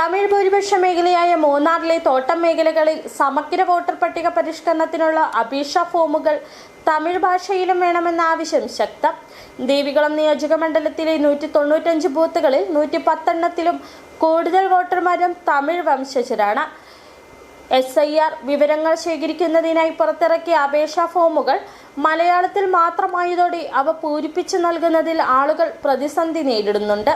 തമിഴ് ഭൂരിപക്ഷ മേഖലയായ മൂന്നാറിലെ തോട്ടം മേഖലകളിൽ സമഗ്ര വോട്ടർ പട്ടിക പരിഷ്കരണത്തിനുള്ള അപേക്ഷ ഫോമുകൾ തമിഴ് ഭാഷയിലും വേണമെന്ന ആവശ്യം ശക്തം. ദേവികുളം നിയോജക മണ്ഡലത്തിലെ നൂറ്റി തൊണ്ണൂറ്റഞ്ച് ബൂത്തുകളിൽ നൂറ്റി പത്തെണ്ണത്തിലും കൂടുതൽ വോട്ടർമാരും തമിഴ് വംശജരാണ്. എസ് ഐ ആർ വിവരങ്ങൾ ശേഖരിക്കുന്നതിനായി പുറത്തിറക്കിയ അപേക്ഷാ ഫോമുകൾ മലയാളത്തിൽ മാത്രമായതോടെ അവ പൂരിപ്പിച്ചു നൽകുന്നതിൽ ആളുകൾ പ്രതിസന്ധി നേരിടുന്നുണ്ട്.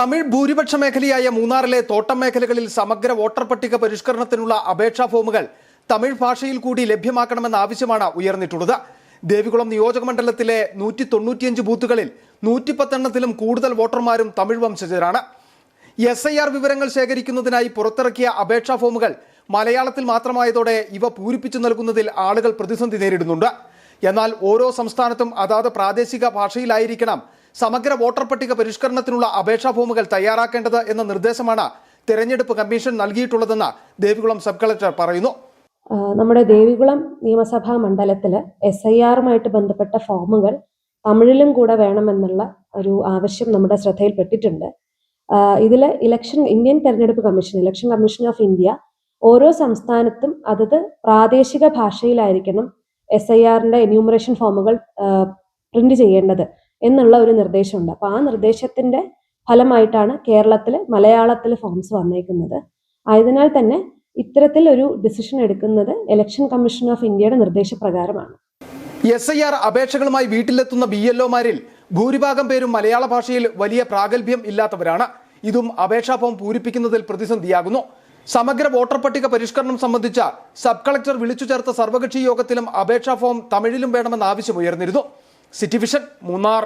തമിഴ് ഭൂരിപക്ഷ മേഖലയായ മൂന്നാറിലെ തോട്ടം മേഖലകളിൽ സമഗ്ര വോട്ടർ പട്ടിക പരിഷ്കരണത്തിനുള്ള അപേക്ഷാ ഫോമുകൾ തമിഴ് ഭാഷയിൽ കൂടി ലഭ്യമാക്കണമെന്ന ആവശ്യമാണ് ഉയർന്നിട്ടുള്ളത്. ദേവികുളം നിയോജക മണ്ഡലത്തിലെ നൂറ്റി തൊണ്ണൂറ്റിയഞ്ച് ബൂത്തുകളിൽ നൂറ്റി പത്തെണ്ണത്തിലും കൂടുതൽ വോട്ടർമാരും തമിഴ് വംശജരാണ്. എസ് ഐ ആർ വിവരങ്ങൾ ശേഖരിക്കുന്നതിനായി പുറത്തിറക്കിയ അപേക്ഷാ ഫോമുകൾ മലയാളത്തിൽ മാത്രമായതോടെ ഇവ പൂരിപ്പിച്ചു നൽകുന്നതിൽ ആളുകൾ പ്രതിസന്ധി നേരിടുന്നുണ്ട്. എന്നാൽ ഓരോ സംസ്ഥാനത്തും അതാത് പ്രാദേശിക ഭാഷയിലായിരിക്കണം സമഗ്ര വോട്ടർ പട്ടിക പരിഷ്കരണത്തിനുള്ള അപേക്ഷാ ഫോമുകൾ തയ്യാറാക്കേണ്ടത് എന്ന നിർദ്ദേശമാണ് തെരഞ്ഞെടുപ്പ് കമ്മീഷൻ നൽകിയിട്ടുള്ളതെന്ന് ദേവികുളം സബ് കളക്ടർ പറയുന്നു. നമ്മുടെ ദേവികുളം നിയമസഭാ മണ്ഡലത്തിൽ എസ് ഐ ആറുമായിട്ട് ബന്ധപ്പെട്ട ഫോമുകൾ തമിഴിലും കൂടെ വേണമെന്നുള്ള ഒരു ആവശ്യം നമ്മുടെ ശ്രദ്ധയിൽപ്പെട്ടിട്ടുണ്ട്. ഇതിൽ ഇലക്ഷൻ ഇന്ത്യൻ തെരഞ്ഞെടുപ്പ് commission election commission of India ഓരോ സംസ്ഥാനത്തും അതത് പ്രാദേശിക ഭാഷയിലായിരിക്കണം എസ് ഐ ആറിന്റെ എന്യൂമറേഷൻ ഫോമുകൾ പ്രിന്റ് ചെയ്യേണ്ടത്. എന്നുള്ള ഒരു നിർദ്ദേശമുണ്ട്. അപ്പോൾ ആ നിർദ്ദേശത്തിന്റെ ഫലമായിട്ടാണ് കേരളത്തിൽ മലയാളത്തിൽ ഫോംസ് വന്നേക്കുന്നത്. ആയതിനാൽ തന്നെ ഇത്തരത്തിൽ ഒരു ഡിസിഷൻ എടുക്കുന്നത് ഇലക്ഷൻ കമ്മീഷൻ ഓഫ് ഇന്ത്യയുടെ നിർദ്ദേശപ്രകാരമാണ്. എസ് ഐ ആർ അപേക്ഷകളുമായി വീട്ടിലെത്തുന്ന ബി എൽ ഒമാരിൽ ഭൂരിഭാഗം പേരും മലയാള ഭാഷയിൽ വലിയ പ്രാഗൽഭ്യം ഇല്ലാത്തവരാണ്. ഇതും അപേക്ഷാ ഫോം പൂരിപ്പിക്കുന്നതിൽ പ്രതിസന്ധിയാകുന്നു. സമഗ്ര വോട്ടർ പട്ടിക പരിഷ്കരണം സംബന്ധിച്ച സബ് കളക്ടർ വിളിച്ചു ചേർത്ത സർവകക്ഷി യോഗത്തിലും അപേക്ഷാ ഫോം തമിഴിലും വേണമെന്ന ആവശ്യം ഉയർന്നിരുന്നു. City vision Munnar.